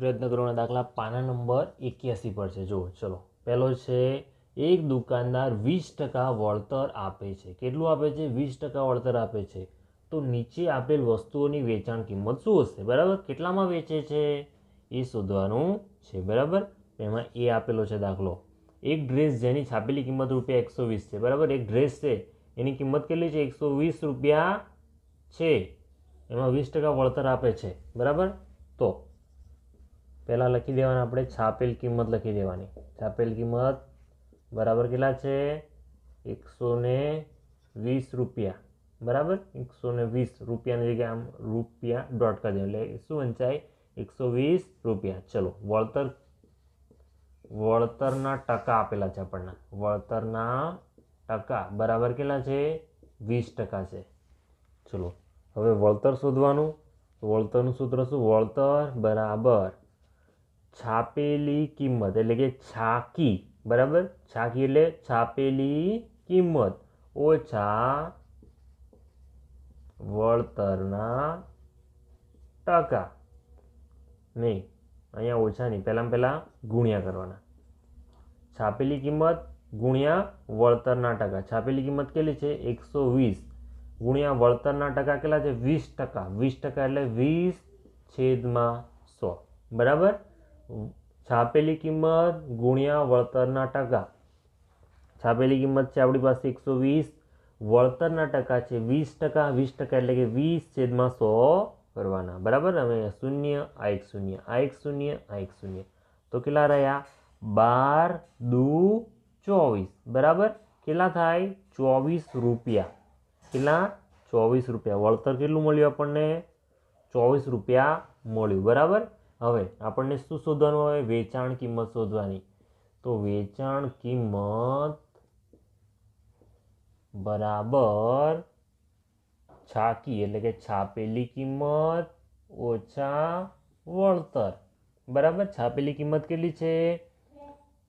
પ્રયત્ન કરવાના દાખલા પાના નંબર એક્યાસી પર છે. જુઓ, ચલો. પહેલો છે, એક દુકાનદાર વીસ ટકા વળતર આપે છે. કેટલું આપે છે? વીસ ટકા વળતર આપે છે. તો નીચે આપેલ વસ્તુઓની વેચાણ કિંમત શું હશે? બરાબર? કેટલામાં વેચે છે? એ શોધવાનું છે, બરાબર? એમાં એ આપેલો છે દાખલો. એક ડ્રેસ જેની છાપેલી કિંમત રૂપિયા એકસો વીસ છે, બરાબર? એક ડ્રેસ છે, એની કિંમત કેટલી છે? એકસો વીસ રૂપિયા છે. એમાં વીસ ટકા વળતર આપે છે, બરાબર? તો પહેલાં લખી દેવાના આપણે છાપેલ કિંમત લખી દેવાની. છાપેલ કિંમત બરાબર કેટલા છે? એકસો ને વીસ રૂપિયા. બરાબર? એકસો ને વીસ રૂપિયાની જગ્યાએ આમ રૂપિયા ડોટ કરી દે એટલે શું વંચાય? એકસો વીસ રૂપિયા. ચલો, વળતર, વળતરના ટકા આપેલા છે આપણને. વળતરના ટકા. બરાબર કેટલા છે? વીસ ટકા છે. ચલો, હવે વળતર શોધવાનું. વળતરનું સૂત્ર શું? વળતર બરાબર છાપેલી કિંમત એટલે કે છાકી, બરાબર? છાકી એટલે છાપેલી કિંમત. ઓછા વળતરના ટકા. નહીં, અહીંયા ઓછા નહીં પહેલાં પહેલાં ગુણ્યા કરવાના. છાપેલી કિંમત ગુણ્યા વળતરના ટકા. છાપેલી કિંમત કેટલી છે? એકસો વીસ. ગુણ્યા વળતરના ટકા કેટલા છે? વીસ ટકા. વીસ ટકા એટલે વીસ છેદમાં સો. બરાબર? છાપેલી કિંમત ગુણ્યા વળતરના ટકા. છાપેલી કિંમત છે આપણી પાસે એકસો વીસ, વળતરના ટકા છે વીસ ટકા. વીસ ટકા એટલે કે વીસ છેદમાં સો કરવાના. બરાબર? હવે શૂન્ય, આ એક શૂન્ય, આ એક શૂન્ય, આ એક શૂન્ય. તો કેટલા રહ્યા? બાર દુ ચોવીસ. બરાબર? કેટલા થાય? ચોવીસ રૂપિયા. કેટલા? ચોવીસ રૂપિયા. વળતર કેટલું મળ્યું આપણને? ચોવીસ રૂપિયા મળ્યું. બરાબર? હવે આપણને શું શોધવાનું આવે? વેચાણ કિંમત શોધવાની. તો વેચાણ કિંમત બરાબર છાકી, એટલે કે છાપેલી કિંમત ઓછા વળતર. બરાબર? છાપેલી કિંમત કેટલી છે?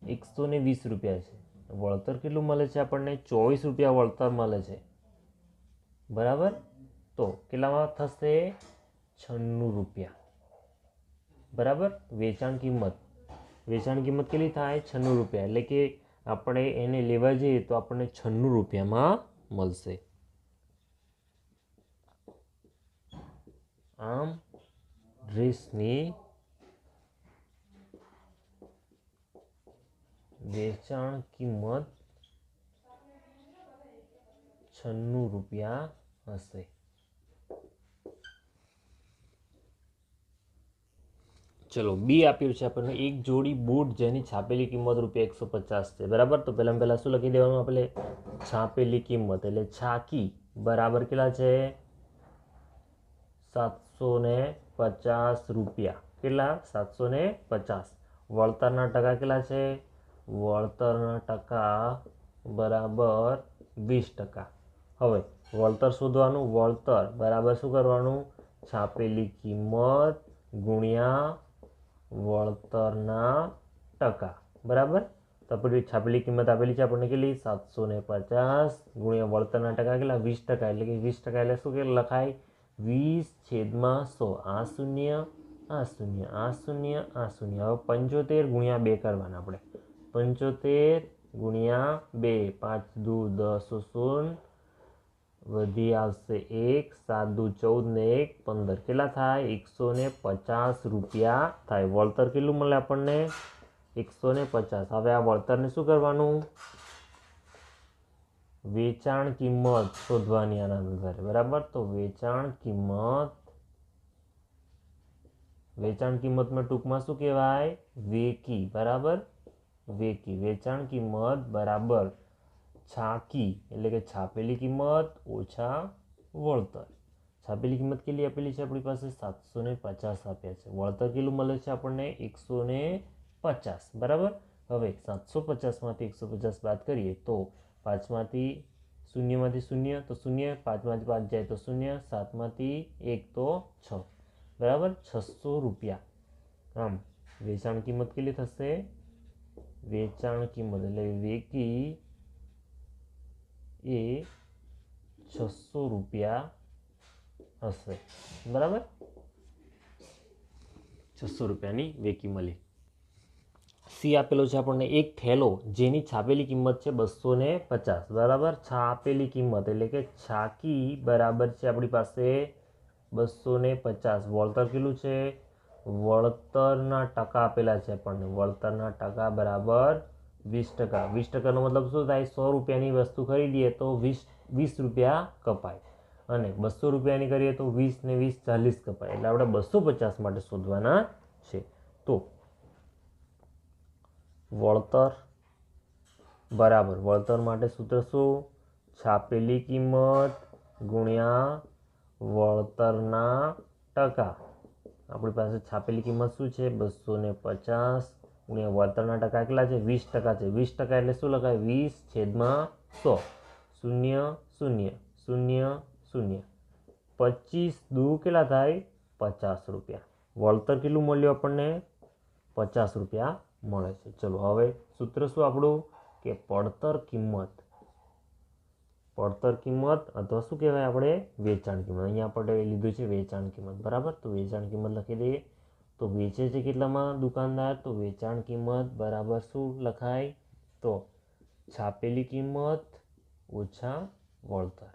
એકસો ને વીસ રૂપિયા છે. વળતર કેટલું મળે છે આપણને? ચોવીસ રૂપિયા વળતર મળે છે. બરાબર? તો કેટલામાં થશે? છન્નું રૂપિયા. બરાબર? વેચાણ કિંમત. વેચાણ કિંમત કેટલી થાય? છન્નું રૂપિયા. એટલે કે આપણે એને લેવા જઈએ તો આપણને છન્નું રૂપિયામાં મળશે. આમ, ડ્રેસની વેચાણ કિંમત છન્નું રૂપિયા હશે. ચલો બી આપ્યું છે આપણને એક જોડી બૂટ જેની છાપેલી કિંમત રૂપિયા એકસો પચાસ છે. બરાબર? તો પહેલાં પહેલાં શું લખી દેવાનું આપણે? છાપેલી કિંમત, એટલે છાકી. બરાબર કેટલા છે? સાતસો ને પચાસ રૂપિયા. કેટલા? સાતસો ને પચાસ. વળતરના ટકા કેટલા છે? વળતરના ટકા બરાબર વીસ ટકા. હવે, વળતર શોધવાનું, વળતર. બરાબર શું કરવાનું? છાપેલી કિંમત ગુણ્યા વળતરના ટકા. બરાબર? તો આપણી છાપેલી કિંમત આપેલી છે આપણને કેટલી? સાતસો ને પચાસ ગુણ્યા વળતરના ટકા કેટલા? વીસ ટકા. એટલે કે વીસ ટકા એટલે શું કે લખાય? વીસ છેદમાં સો. આ શૂન્ય આ શૂન્ય આ શૂન્ય આ શૂન્ય. હવે પંચોતેર ગુણ્યા બે કરવાના આપણે. પંચોતેર ગુણ્યા બે. પાંચ દુ દસ શૂન્ય. વધી આવશે એક, સાત દુ ચૌદ ને એક, પંદર. કેટલા થાય? એકસો ને પચાસ રૂપિયા થાય. વળતર કેટલું મળે આપણને? એકસો ને પચાસ. હવે આ વળતરને શું કરવાનું? વેચાણ કિંમત શોધવાની આના આધારે. બરાબર? તો વેચાણ કિંમત, વેચાણ કિંમતમાં ટૂંકમાં શું કહેવાય? વેકી. બરાબર? વેકી. વેચાણ કિંમત બરાબર છાકી એટલે કે છાપેલી કિંમત ઓછા વળતર છાપેલી કિંમત કેટલી આપેલી છે આપણી પાસે સાતસો ને પચાસ આપ્યા છે વળતર કેટલું મળે છે આપણને એકસો ને પચાસ બરાબર હવે સાતસો પચાસમાંથી એકસો પચાસ બાદ કરીએ તો પાંચમાંથી શૂન્યમાંથી શૂન્ય તો શૂન્ય પાંચમાંથી પાંચ જાય તો શૂન્ય સાતમાંથી એક તો છ બરાબર છસો રૂપિયા આમ વેચાણ કિંમત કેટલી થશે વેચાણ કિંમત એટલે વેકી એ છસો રૂપિયા હશે. બરાબર? છસો રૂપિયાની વેકી મળી. સી આપેલો છે આપણને એક થેલો, જેની છાપેલી કિંમત છે બસો ને પચાસ. બરાબર? છાપેલી કિંમત, એટલે કે છાકી બરાબર છે આપણી પાસે બસો ને પચાસ. વળતર કેટલું છે? વળતરના ટકા આપેલા છે આપણને. વળતરના ટકા બરાબર વીસ ટકા. વીસ ટકાનો મતલબ શું થાય? સો રૂપિયાની વસ્તુ ખરીદીએ તો વીસ વીસ રૂપિયા કપાય. અને બસો રૂપિયાની કરીએ તો વીસ ને વીસ ચાલીસ કપાય. એટલે આપણે બસો પચાસ માટે શોધવાના છે. તો વળતર બરાબર. વળતર માટે સૂત્ર શું? છાપેલી કિંમત ગુણ્યા વળતરના ટકા. આપણી પાસે છાપેલી કિંમત શું છે? બસો ને પચાસ ગુણ્યા વળતરના ટકા કેટલા છે? વીસ ટકા છે. વીસ ટકા એટલે શું લખાય? વીસ છેદમાં સો. શૂન્ય શૂન્ય શૂન્ય શૂન્ય. પચીસ દુ કેટલા થાય? પચાસ રૂપિયા. વળતર કેટલું મળ્યું આપણને? પચાસ રૂપિયા મળે છે. ચલો, હવે સૂત્ર શું આપણું? કે પડતર કિંમત. પડતર કિંમત અથવા શું કહેવાય આપણે? વેચાણ કિંમત. અહીંયા આપણે લીધું છે વેચાણ કિંમત. બરાબર? તો વેચાણ કિંમત લખી દઈએ. તો વેચે છે કેટલામાં દુકાનદાર? તો વેચાણ કિંમત બરાબર શું લખાય? તો છાપેલી કિંમત ઓછા વળતર.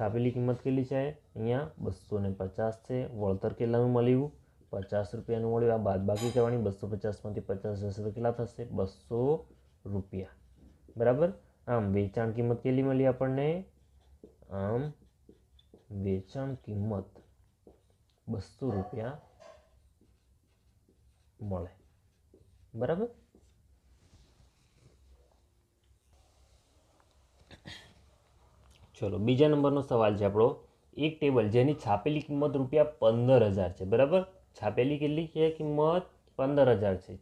છાપેલી કિંમત કેટલી છે? અહીંયા બસો ને પચાસ છે. વળતર કેટલાનું મળ્યું? પચાસ રૂપિયાનું મળ્યું. આ બાદ બાકી કરવાની બસો પચાસમાંથી પચાસ જશે તો કેટલા થશે? બસો રૂપિયા. બરાબર? આમ વેચાણ કિંમત કેટલી મળી આપણને? આમ વેચાણ કિંમત બસો રૂપિયા મળે બરાબર? ચલો, બીજા નંબરનો સવાલ છે આપણો. એક ટેબલ જેની છાપેલી કિંમત રૂપિયા પંદર હજાર છે, બરાબર? છાપેલી કેટલી છે કિંમત? પંદર હજાર છે.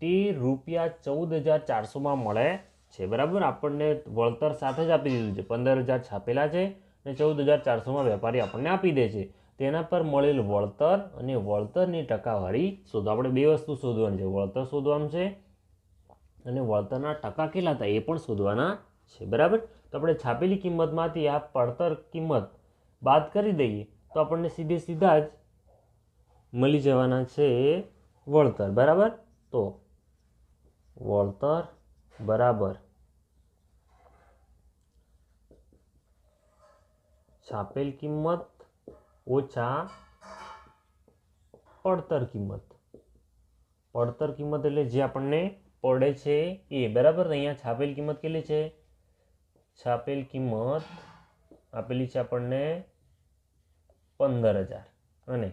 તે રૂપિયા ચૌદ હજાર ચારસોમાં મળે છે, બરાબર? આપણને વળતર સાથે જ આપી દીધું છે. પંદર હજાર છાપેલા છે અને ચૌદ હજાર ચારસોમાં વેપારી આપણને આપી દે છે. તેના પર મળેલ વળતર અને વળતરની ટકાવારી શોધો. આપણે બે વસ્તુ શોધવાની છે. વળતર શોધવાનું છે અને વળતરના ટકા કેટલા હતા એ પણ શોધવાના છે. બરાબર? તો આપણે છાપેલી કિંમતમાંથી આ પડતર કિંમત બાદ કરી દઈએ તો આપણને સીધે સીધા જ મળી જવાના છે વળતર. બરાબર? તો વળતર બરાબર છાપેલ કિંમત ઓછા પડતર કિંમત. પડતર કિંમત એટલે જે આપણને પડે છે એ, બરાબર? અહીંયા છાપેલ કિંમત કેટલી છે? છાપેલ કિંમત આપેલી છે આપણને પંદર હજાર અને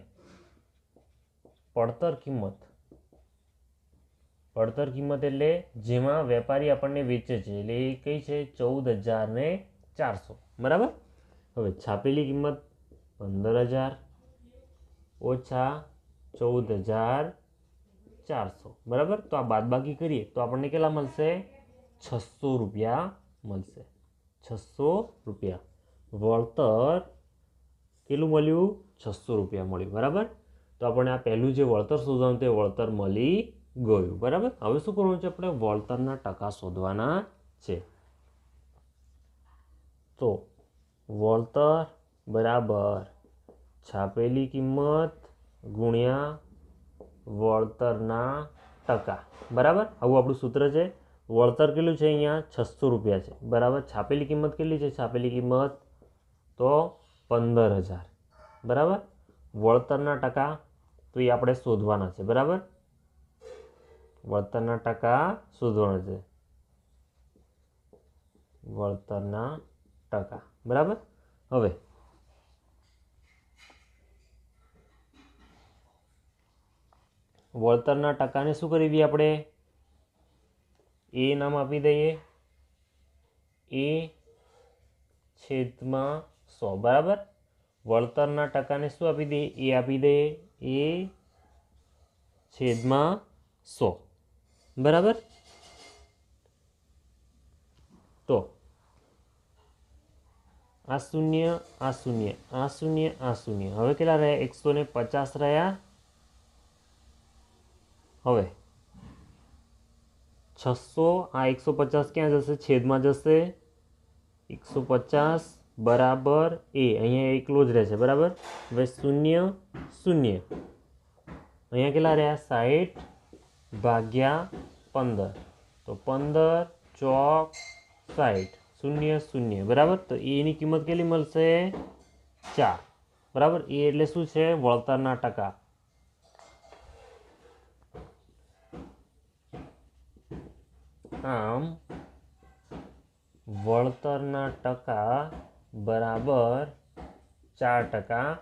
પડતર કિંમત પડતર કિંમત એટલે જેમાં વેપારી આપણને વેચે છે, એટલે એ કઈ છે? ચૌદ હજાર ને ચારસો. બરાબર? હવે છાપેલી કિંમત પંદર હજાર ઓછા ચૌદ હજાર ચારસો. બરાબર? તો આ બાદબાકી કરીએ. તો આપણને કેટલા મળશે? છસો રૂપિયા મળશે. છસો રૂપિયા. વળતર કેટલું મળ્યું? છસો રૂપિયા મળ્યું. બરાબર? તો આપણે આ પહેલું જે વળતર શોધવાનું તે વળતર મળી ગયું. બરાબર? હવે શું કરવાનું છે આપણે? વળતરના ટકા શોધવાના છે. તો વળતર બરાબર. છાપેલી કિંમત ગુણ્યા વળતરના ટકા. બરાબર? આવું આપણું સૂત્ર છે. વળતર કેટલું છે અહીંયા? છસો રૂપિયા છે. બરાબર? છાપેલી કિંમત કેટલી છે? છાપેલી કિંમત તો પંદર હજાર. બરાબર? વળતરના ટકા તો એ આપણે શોધવાના છે. બરાબર? વળતરના ટકા શોધવાના છે. વળતરના ટકા. બરાબર? હવે વળતરના ટકાને શું કરી દઈએ આપણે? એ નામ આપી દઈએ. એ છેદમાં સો, બરાબર? વળતરના ટકાને શું આપી દઈએ? એ આપી દઈએ. એ છેદમાં સો, બરાબર? તો આ શૂન્ય આ શૂન્ય આ શૂન્ય આ શૂન્ય. હવે કેટલા રહ્યા? એકસો ને પચાસ રહ્યા. હવે, છસો આ એકસો પચાસ ક્યાં જશે? છેદમાં જશે એકસો પચાસ બરાબર એ, અહીંયા એકલો જ રહેશે, બરાબર? હવે શૂન્ય શૂન્ય. અહીંયા કેટલા રહ્યા? સાઠ ભાગ્યા પંદર. તો પંદર ચોક સાઠ શૂન્ય શૂન્ય, બરાબર? તો એની કિંમત કેટલી મળશે? ચાર. બરાબર? એ એટલે શું છે? વળતરના ટકા. આમ વળતરના ટકા બરાબર ચાર ટકા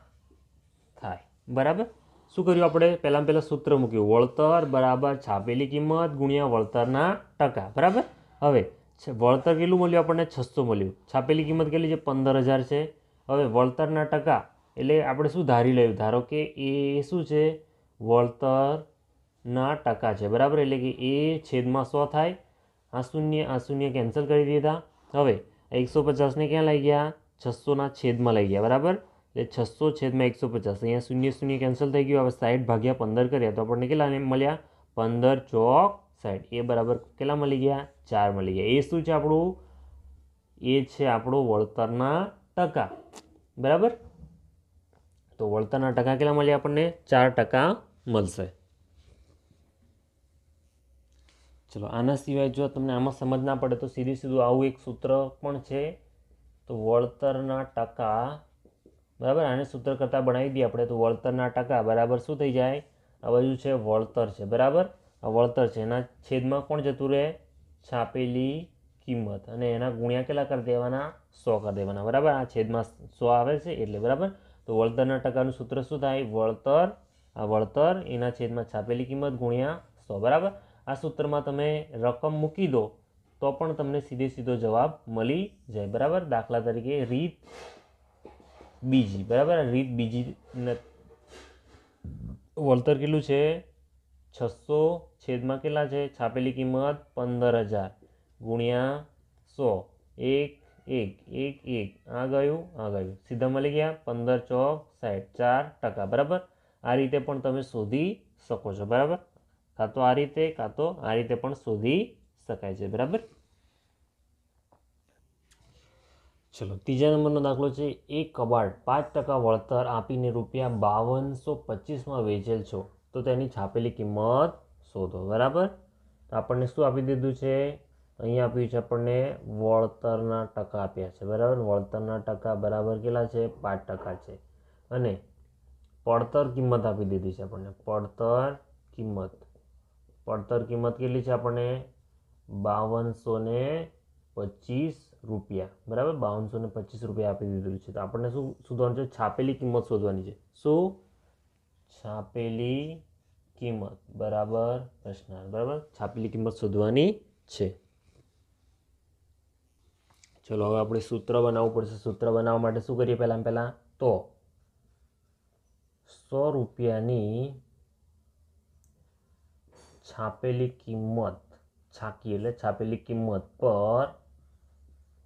થાય. બરાબર? શું કર્યું આપણે? પહેલાં પહેલાં સૂત્ર મૂક્યું. વળતર બરાબર છાપેલી કિંમત ગુણ્યા વળતરના ટકા. બરાબર? હવે વળતર કેટલું મળ્યું આપણને? છસો મળ્યું. છાપેલી કિંમત કેટલી છે? પંદર હજાર છે. હવે વળતરના ટકા એટલે આપણે શું ધારી લઈએ? ધારો કે એ શું છે? વળતરના ટકા છે. બરાબર? એટલે કે એ છેદમાં સો થાય. આ શૂન્ય આ શૂન્ય કેન્સલ કરી દીધા. હવે એકસો પચાસને ક્યાં લઈ ગયા? છસોના છેદમાં લઈ ગયા, બરાબર? એટલે છસો છેદમાં એકસો પચાસ, અહીંયા શૂન્ય શૂન્ય કેન્સલ થઈ ગયું. હવે સાઠ ભાગ્યા પંદર કર્યા, તો આપણને કેટલા મળ્યા? પંદર ચોક સાઠ એ બરાબર કેટલા મળી ગયા? ચાર મળી ગયા. એ શું છે આપણું? એ છે આપણું વળતરના ટકા, બરાબર? તો વળતરના ટકા કેટલા મળ્યા આપણને? ચાર ટકા મળશે. ચલો, આના સિવાય જો તમને આમાં સમજ ના પડે તો સીધું સીધું આવું એક સૂત્ર પણ છે. તો વળતરના ટકા, બરાબર? આને સૂત્ર કરતાં બનાવી દઈએ આપણે. તો વળતરના ટકા બરાબર શું થઈ જાય? આ બાજુ છે વળતર છે, બરાબર? આ વળતર છે. એના છેદમાં કોણ જતું રહે? છાપેલી કિંમત. અને એના ગુણ્યા કેટલા કરી દેવાના? સો કરી દેવાના, બરાબર? આ છેદમાં સો આવે છે એટલે, બરાબર? તો વળતરના ટકાનું સૂત્ર શું થાય? વળતર. આ વળતર, એના છેદમાં છાપેલી કિંમત ગુણ્યા સો, બરાબર? આ સૂત્રમાં તમે રકમ મૂકી દો, તો પણ તમને સીધે સીધો જવાબ મળી જાય. બરાબર? દાખલા તરીકે રીત બીજી. બરાબર? રીત બીજી વળતર કેટલું છે? છસો છેદમાં કેટલા છે? છાપેલી કિંમત પંદર હજાર ગુણ્યા સો. એક એક એક એક. આ ગયું આ ગયું. સીધા મળી ગયા? પંદર ચોક સાઠ. ચાર ટકા. બરાબર? આ રીતે પણ તમે શોધી શકો છો. બરાબર? કાં તો આ રીતે, કાં તો આ રીતે પણ શોધી શકાય છે. બરાબર? ચલો, ત્રીજા નંબરનો દાખલો છે. એક કબાટ પાંચ ટકા વળતર આપીને રૂપિયા બાવનસો પચીસમાં વેચેલ છો, તો તેની છાપેલી કિંમત શોધો. બરાબર? તો આપણને શું આપી દીધું છે? અહીંયા આપ્યું છે આપણને વળતરના ટકા આપ્યા છે. બરાબર? વળતરના ટકા બરાબર કેટલા છે? પાંચ ટકા છે. અને પડતર કિંમત આપી દીધી છે આપણને. પડતર કિંમત. પડતર કિંમત કેટલી છે આપણને? બાવનસો ને પચીસ રૂપિયા. બરાબર? બાવનસો ને પચીસ રૂપિયા આપી દીધેલું છે. તો આપણને શું શોધવાનું છે? છાપેલી કિંમત શોધવાની છે. શું? છાપેલી કિંમત. બરાબર? પ્રશ્નાર્થ બરાબર? છાપેલી કિંમત શોધવાની છે. ચલો, હવે આપણે સૂત્ર બનાવવું પડશે. સૂત્ર બનાવવા માટે શું કરીએ પહેલાં પહેલાં? તો સો રૂપિયાની છાપેલી કિંમત, છાકી એટલે છાપેલી કિંમત પર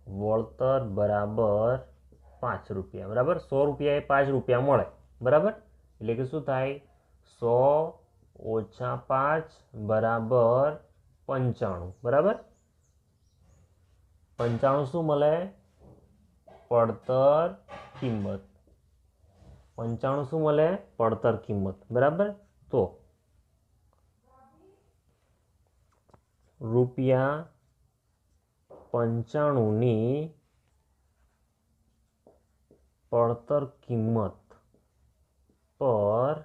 વળતર બરાબર પાંચ રૂપિયા, બરાબર? સો રૂપિયા એ પાંચ રૂપિયા મળે, બરાબર? એટલે કે શું થાય? સો ઓછા પાંચ બરાબર પંચાણું બરાબર? પંચાણું શું મળે? પડતર કિંમત. પંચાણું શું મળે? પડતર કિંમત, બરાબર? તો રૂપિયા પંચાણુંની પડતર કિંમત પર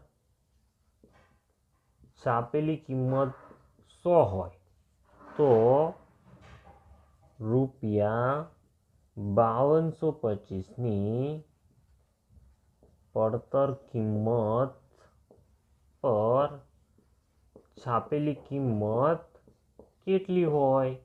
છાપેલી કિંમત સો હોય, તો રૂપિયા બાવનસો પચીસની પડતર કિંમત પર છાપેલી કિંમત કેટલી હોય?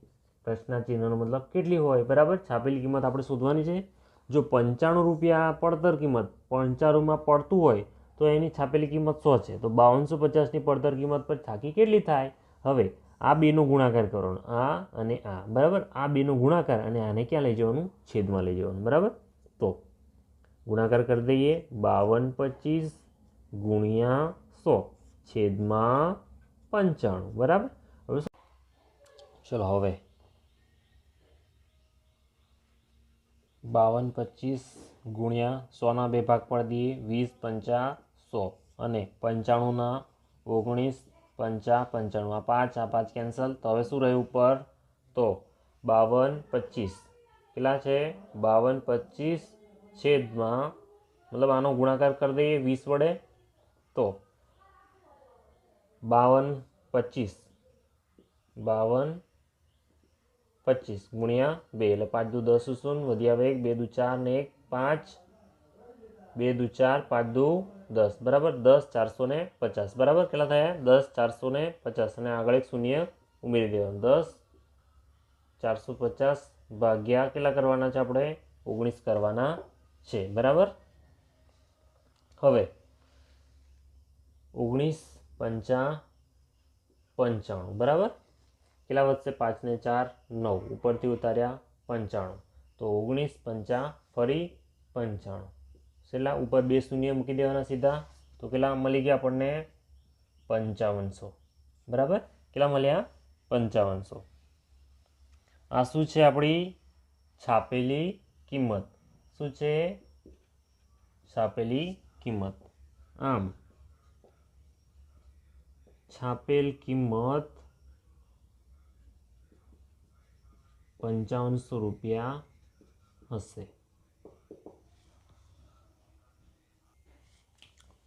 પ્રશ્ન ચિહ્નનો મતલબ કેટલી હોય? બરાબર? છાપેલી કિંમત આપણે શોધવાની છે. જો પંચાણું રૂપિયા પડતર કિંમત પંચાણુંમાં પડતું હોય, તો એની છાપેલી કિંમત સો છે. તો બાવનસો પચાસની પડતર કિંમત પર છાકી કેટલી થાય? હવે, આ બેનો ગુણાકાર કરવાનો આ અને આ. બરાબર? આ બેનો ગુણાકાર અને આને ક્યાં લઈ જવાનું? છેદમાં લઈ જવાનું. બરાબર? તો ગુણાકાર કરી દઈએ. બાવન પચીસ ગુણ્યા સો. છેદમાં પંચાણું. બરાબર? ચલો હવે બાવન પચીસ ગુણ્યા સોના બે ભાગ પર દઈએ વીસ, પંચા, સો અને પંચાણુંના ઓગણીસ, પંચા, પંચાણું. આ પાંચ આ પાંચ કેન્સલ તો હવે શું રહ્યું ઉપર? તો બાવન પચીસ કેટલા છે? બાવન પચીસ છેદમાં, મતલબ આનો ગુણાકાર કરી દઈએ વીસ વડે. તો બાવન પચીસ બાવન પચીસ ગુણ્યા બે, એટલે પાંચ દુ દસ શૂન્ય, વધ્યા બે, એક, બે દુ ચાર ને એક, પાંચ, બે દુ ચાર, પાંચ દુ દસ, બરાબર? દસ ચારસો ને પચાસ, બરાબર? કેટલા થયા? દસ ચારસો ને પચાસ, અને આગળ એક શૂન્ય ઉમેરી દેવાનું. દસ ચારસો પચાસ ભાગ્યા કેટલા કરવાના છે આપણે? ઓગણીસ કરવાના છે, બરાબર? હવે ઓગણીસ પંચા પંચાણું, બરાબર? કેટલા વધશે? પાંચને ચાર, નવ. ઉપરથી ઉતાર્યા પંચાણું. તો ઓગણીસ, પંચા, ફરી પંચાણું. છેલ્લા ઉપર બે શૂન્ય મૂકી દેવાના સીધા. તો કેટલા મળી ગયા આપણને? પંચાવનસો. બરાબર? કેટલા મળ્યા? પંચાવનસો. આ શું છે આપણી છાપેલી કિંમત? શું છે? છાપેલી કિંમત. આમ, છાપેલ કિંમત પંચાવનસો રૂપિયા હશે.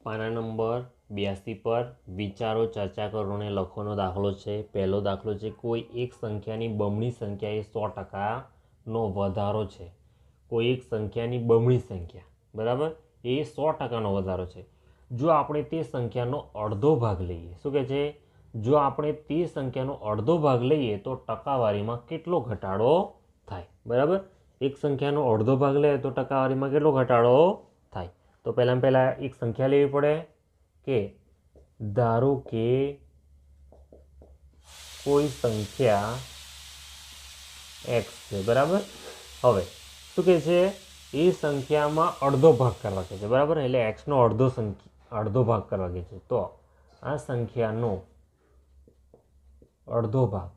પાના નંબર બ્યાસી પર વિચારો, ચર્ચા કરો અને લખવાનો દાખલો છે. પહેલો દાખલો છે, કોઈ એક સંખ્યાની બમણી સંખ્યા એ સો ટકાનો વધારો છે. કોઈ એક સંખ્યાની બમણી સંખ્યા, બરાબર? એ સો ટકાનો વધારો છે. જો આપણે તે સંખ્યાનો અડધો ભાગ લઈએ, શું કહે છે? જો આપણે તે સંખ્યાનો અડધો ભાગ લઈએ તો ટકાવારીમાં કેટલો ઘટાડો થાય? બરાબર? એક સંખ્યાનો અડધો ભાગ લઈએ તો ટકાવારીમાં કેટલો ઘટાડો થાય? તો પહેલાં પહેલાં એક સંખ્યા લેવી પડે કે ધારો કે કોઈ સંખ્યા એક્સ છે, બરાબર? હવે, શું કહે છે? એ સંખ્યામાં અડધો ભાગ કરવા કે છે, બરાબર? એટલે એક્સનો અડધો સંખ્યા, અડધો ભાગ કરવા કહે છે. તો આ સંખ્યાનો અડધો ભાગ.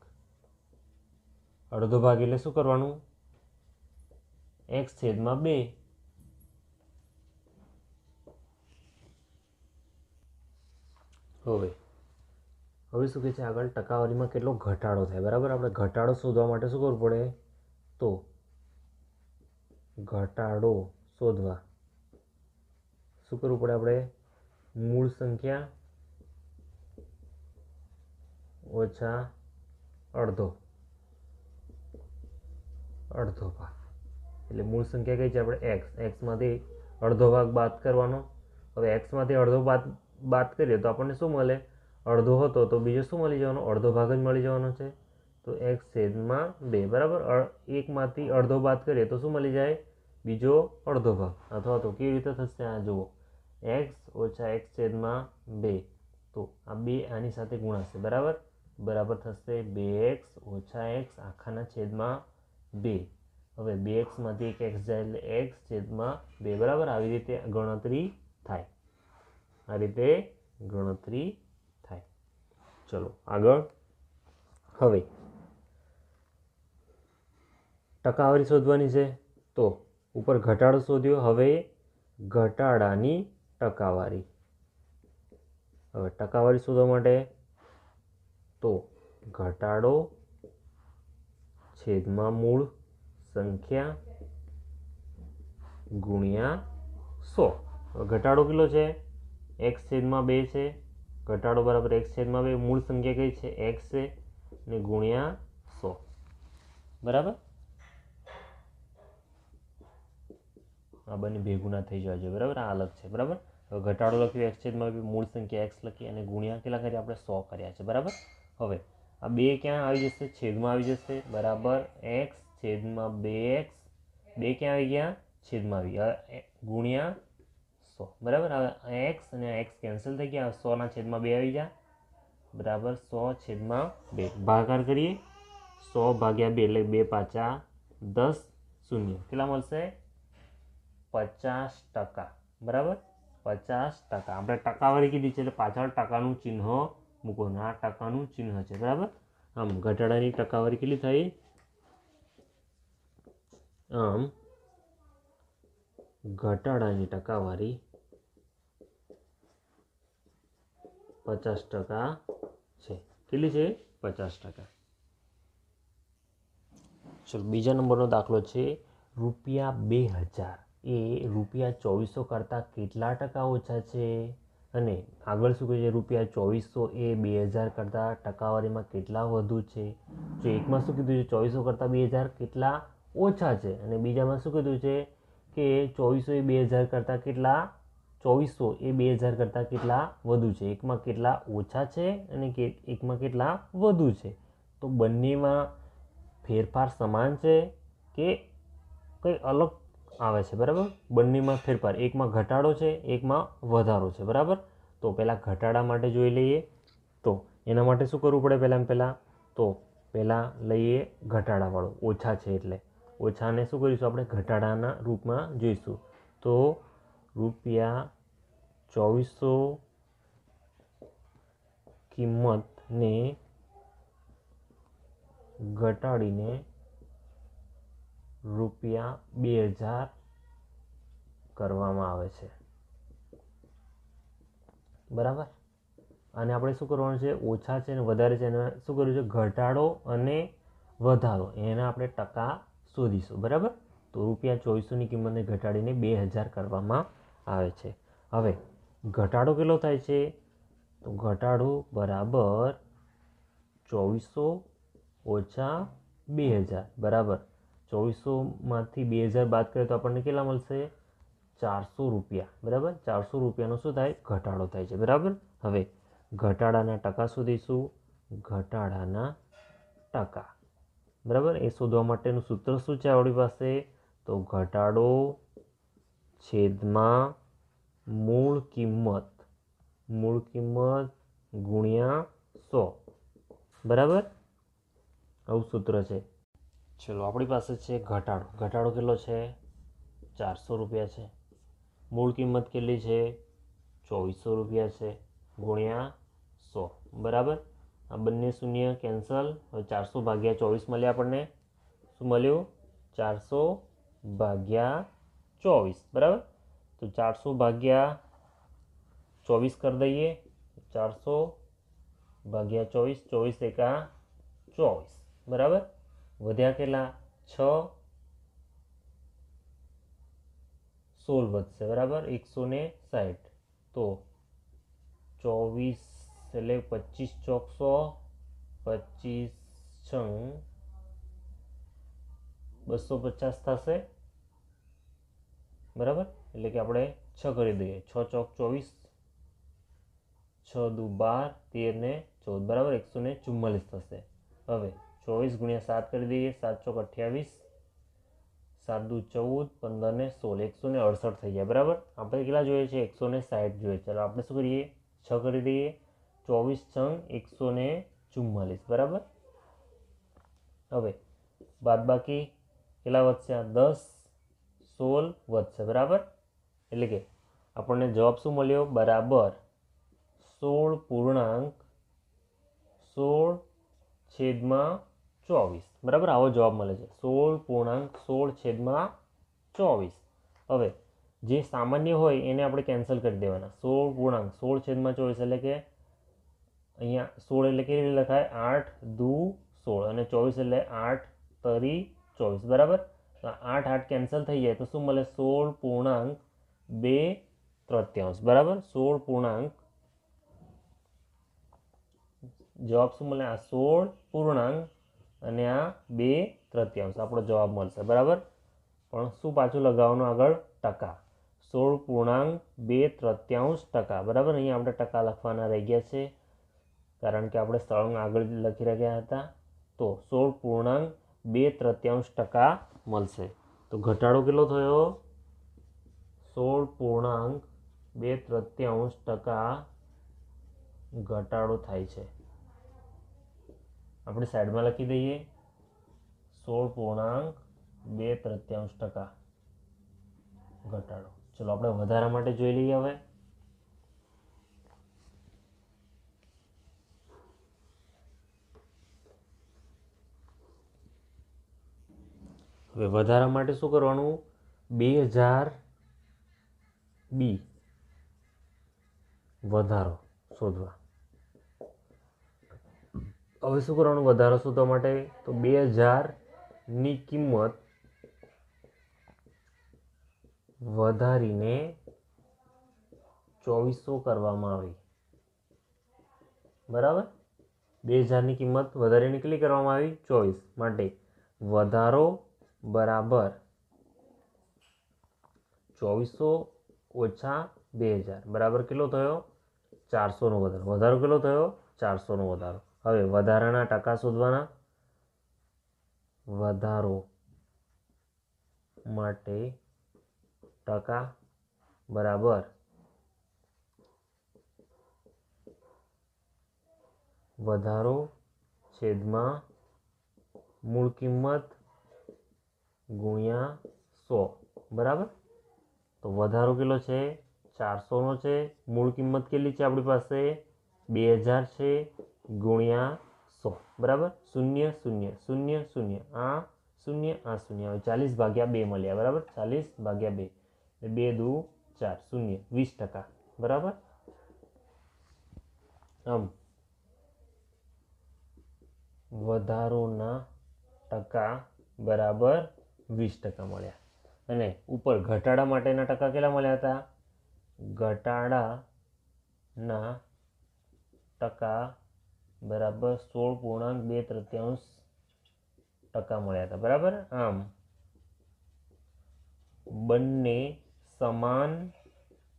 અડધો ભાગ એટલે શું કરવાનું? એક્સ છેદમાં બે. હવે હવે શું કહે છે? આગળ ટકાવારીમાં કેટલો ઘટાડો થાય, બરાબર? આપણે ઘટાડો શોધવા માટે શું કરવું પડે? તો, ઘટાડો શોધવા. શું કરવું પડે આપણે? મૂળ સંખ્યા ઓછા અડધો. અડધો ભાગ. એટલે મૂળ સંખ્યા કઈ છે આપણે એક્સ એક્સમાંથી અડધો ભાગ બાદ કરવાનો. હવે એક્સમાંથી અડધો બાદ બાદ કરીએ તો આપણને શું મળે? અડધો હતો તો બીજો શું મળી જવાનો? અડધો ભાગ જ મળી જવાનો છે. તો એક્સ છેદમાં બે, બરાબર? એકમાંથી અડધો બાદ કરીએ તો શું મળી જાય? બીજો અડધો ભાગ. અથવા તો કેવી રીતે થશે આ? જુઓ. એક્સ ઓછા એક્સ છેદમાં બે. તો આ બે આની સાથે ગુણાશે, બરાબર? બરાબર થશે બે એક્સ ઓછા એક્સ આખાના છેદમાં બે. હવે બે એક્સમાંથી એક એક્સ જાય એટલે એક્સ છેદમાં બે બરાબર આવી રીતે ગણતરી થાય. આ રીતે ગણતરી થાય. ચલો, આગળ. હવે, ટકાવારી શોધવાની છે. તો, ઉપર ઘટાડો શોધ્યો. હવે, ઘટાડાની ટકાવારી. હવે ટકાવારી શોધવા માટે તો ઘટાડો છેદમાં મૂળ સંખ્યા ગુણ્યા સો. ઘટાડો કેટલો છે? એક્સ છેદમાં બે છે. ઘટાડો બરાબર એક્સ છેદમાં બે. મૂળ સંખ્યા કઈ છે? એક્સ છે ને ગુણ્યા સો. બરાબર? આ બંને ભેગુના થઈ જવા બરાબર? આ અલગ છે. બરાબર? ઘટાડો લખ્યો એક્સ છેદમાં મૂળ સંખ્યા એક્સ લખી અને ગુણ્યા કેટલા કર્યા? આપણે સો કર્યા છે. બરાબર? હવે, આ બે ક્યાં આવી જશે? છેદમાં આવી જશે. બરાબર. એક્સ છેદમાં બે એક્સ. બે ક્યાં આવી ગયા? છેદમાં આવી ગયા. ગુણ્યા સો. બરાબર? હવે એક્સ અને એક્સ કેન્સલ થઈ ગયા. સોના છેદમાં બે આવી ગયા. બરાબર? સો છેદમાં બે. ભાગાકાર કરીએ. સો ભાગ્યા બે એટલે બે પાચા દસ શૂન્ય. કેટલા મળશે? પચાસ ટકા. બરાબર? પચાસ ટકા. આપણે ટકાવારી કીધી છે એટલે પાછળ ટકાનું ચિહ્ન મૂકવાનું આ ટકાનું ચિહ્ન છે, બરાબર? આમ, ઘટાડાની ટકાવારી કેટલી થઈ આમ, ઘટાડાની ટકાવારી પચાસ ટકા છે. કેટલી છે? પચાસ ટકા. ચલો, બીજા નંબરનો દાખલો છે, રૂપિયા બે હજાર. એ રૂપિયા ચોવીસો કરતાં કેટલા ટકા ઓછા છે? અને આગળ શું કહે છે, રૂપિયા ચોવીસો એ બે હજાર કરતાં ટકાવારીમાં કેટલા વધુ છે? જો એકમાં શું કીધું છે, ચોવીસો કરતાં બે હજાર કેટલા ઓછા છે? અને બીજામાં શું કીધું છે કે ચોવીસો એ બે હજાર કરતાં કેટલા, ચોવીસો એ બે હજાર કરતાં કેટલા વધુ છે? એકમાં કેટલા ઓછા છે અને કે એકમાં કેટલા વધુ છે? તો બંનેમાં ફેરફાર સમાન છે કે કંઈ અલગ આવે છે, બરાબર? બંનેમાં ફેરફાર. એકમાં ઘટાડો છે, એકમાં વધારો છે, બરાબર? તો પહેલાં ઘટાડા માટે જોઈ લઈએ. તો એના માટે શું કરવું પડે પહેલાં પહેલાં? તો પહેલાં લઈએ ઘટાડાવાળો. ઓછા છે એટલે. ઓછાને શું કરીશું? આપણે ઘટાડાના રૂપમાં જોઈશું. તો રૂપિયા ચોવીસો કિંમતને ઘટાડીને રૂપિયા બે હજાર કરવામાં આવે છે. બરાબર? અને આપણે શું કરવાનું છે? ઓછા છે અને વધારે છે એને શું કર્યું છે? ઘટાડો અને વધારો. એના આપણે ટકા શોધીશું. બરાબર? તો રૂપિયા ચોવીસોની કિંમતને ઘટાડીને બે હજાર કરવામાં આવે છે. હવે, ઘટાડો કેટલો થાય છે? તો ઘટાડો બરાબર ચોવીસો ઓછા બે હજાર. બરાબર? ચોવીસોમાંથી બે હજાર બાદ કરીએ તો આપણને કેટલા મળશે? ચારસો રૂપિયા. બરાબર? ચારસો રૂપિયાનો શું થાય? ઘટાડો થાય છે. બરાબર? હવે ઘટાડાના ટકા શોધીશું. ઘટાડાના ટકા. બરાબર? એ શોધવા માટેનું સૂત્ર શું છે આપણી પાસે? તો ઘટાડો છેદમાં મૂળ કિંમત. મૂળ કિંમત ગુણ્યા સો. બરાબર? આવું સૂત્ર છે. ચલો, આપણી પાસે છે ઘટાડો. ઘટાડો કેટલો છે? ચારસો રૂપિયા છે. મૂળ કિંમત કેટલી છે? ચોવીસો રૂપિયા છે. ગુણ્યા સો. બરાબર? આ બંને શૂન્ય કેન્સલ. હવે ચારસો ભાગ્યા ચોવીસ મળ્યા આપણને. શું મળ્યું? ચારસો ભાગ્યા ચોવીસ. બરાબર? તો ચારસો ભાગ્યા ચોવીસ કરી દઈએ. ચારસો ભાગ્યા ચોવીસ ચોવીસ એકા ચોવીસ. બરાબર? વધ્યા કેટલા? છ. સોળ વધશે, બરાબર? એકસો ને સાઠ તો ચોવીસ એટલે પચીસ ચોકસો પચીસ છંગ બસો પચાસ થશે. બરાબર? એટલે કે આપણે છ કરી દઈએ. છ ચોક ચોવીસ, છ દુ બાર, તેર ને ચૌદ. બરાબર? એકસો ને ચુમ્માલીસ થશે. હવે ચોવીસ ગુણ્યા સાત કરી દઈએ સાત ચોક અઠ્યાવીસ, સાત દુ ચૌદ, પંદર ને સોળ, એકસો ને અડસઠ થઈ જાય બરાબર? આપણે કેટલા જોઈએ છે? એકસો ને સાઠ જોઈએ ચાલો આપણે શું કરીએ? છ કરી દઈએ, ચોવીસ છંગ, એકસો ને ચુમ્માલીસ, બરાબર? હવે બાદ બાકી કેટલા વધશે? આ દસ, સોળ વધશે, બરાબર? એટલે કે આપણને જવાબ શું મળ્યો? બરાબર સોળ પૂર્ણાંક, સોળ છેદમાં ચોવીસ. બરાબર? આવો જવાબ મળે છે. સોળ પૂર્ણાંક સોળ છેદમાં ચોવીસ. હવે, જે સામાન્ય હોય એને આપણે કેન્સલ કરી દેવાના. સોળ પૂર્ણાંક સોળ છેદમાં ચોવીસ એટલે કે અહીંયા સોળ એટલે કેવી રીતે લખાય? આઠ દુ સોળ અને ચોવીસ એટલે આઠ તરી ચોવીસ. બરાબર? આઠ આઠ કેન્સલ થઈ જાય તો શું મળે? સોળ પૂર્ણાંક બે તૃત્યાંશ. બરાબર? સોળ પૂર્ણાંક જવાબ શું મળે? આ સોળ પૂર્ણાંક અને આ બે તૃત્યાંશ. આપણો જવાબ મળશે, બરાબર? પણ શું પાછું લગાવવાનું આગળ? ટકા. સોળ પૂર્ણાંક બે તૃતીયાંશ ટકા, બરાબર? અહીંયા આપણે ટકા લખવાના રહી ગયા છે. કારણ કે આપણે સળંગ આગળ લખી રહ્યા હતા. તો સોળ પૂર્ણાંક બે તૃતીયાંશ ટકા મળશે. તો ઘટાડો કેટલો થયો? સોળ પૂર્ણાંક બે તૃત્યાંશ ટકા ઘટાડો થાય છે. આપણે સાઈડમાં લખી દઈએ. સોળ પૂર્ણાંક બે તૃત્યાંશ ટકા ઘટાડો. ચલો આપણે વધારા માટે જોઈ લઈએ હવે. હવે વધારા માટે શું કરવાનું? બે હજાર બી. વધારો શોધવા. હવે શું કરવાનું? વધારો શોધવા માટે? તો બે હજારની કિંમત વધારીને ચોવીસો કરવામાં આવી. બરાબર? બે હજારની કિંમત વધારીને કેટલી કરવામાં આવી? ચોવીસ. માટે વધારો બરાબર ચોવીસો ઓછા બે હજાર. બરાબર કેટલો થયો? ચારસોનો વધારો. વધારો કેટલો થયો? ચારસોનો વધારો. હવે વધારાના ટકા શોધવાના. વધારો માટે ટકા બરાબર. વધારો છેદમાં મૂળ કિંમત ગુણ્યા સો, બરાબર? તો વધારો કેટલો છે? ચારસોનો છે. મૂળ કિંમત કેટલી છે આપણી પાસે? બે હજાર છે. ગુણ્યા સો. બરાબર? શૂન્ય શૂન્ય શૂન્ય શૂન્ય. આ શૂન્ય આ શૂન્ય. હવે ચાલીસ ભાગ્યા બે મળ્યા. બરાબર? ચાલીસ ભાગ્યા બે. બે દુ ચાર. શૂન્ય. વીસ ટકા. બરાબર? આમ વધારોના ટકા બરાબર વીસ ટકા મળ્યા. અને ઉપર ઘટાડા માટેના ટકા કેટલા મળ્યા હતા? ઘટાડાના ટકા બરાબર સોળ પૂર્ણાંક બે તૃતીયાંશ ટકા મળ્યા હતા. બરાબર? આમ બંને સમાન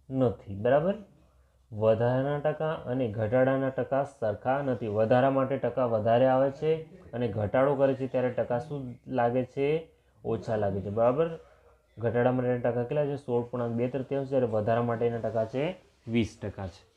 નથી. બરાબર? વધારાના ટકા અને ઘટાડાના ટકા સરખા નથી. વધારા માટે ટકા વધારે આવે છે અને ઘટાડો કરે છે ત્યારે ટકા શું લાગે છે? ઓછા લાગે છે. બરાબર? ઘટાડા માટેના ટકા કેટલા છે? સોળ પૂર્ણાંક બે તૃતીયાંશ જ્યારે વધારા માટેના ટકા છે વીસ ટકા છે.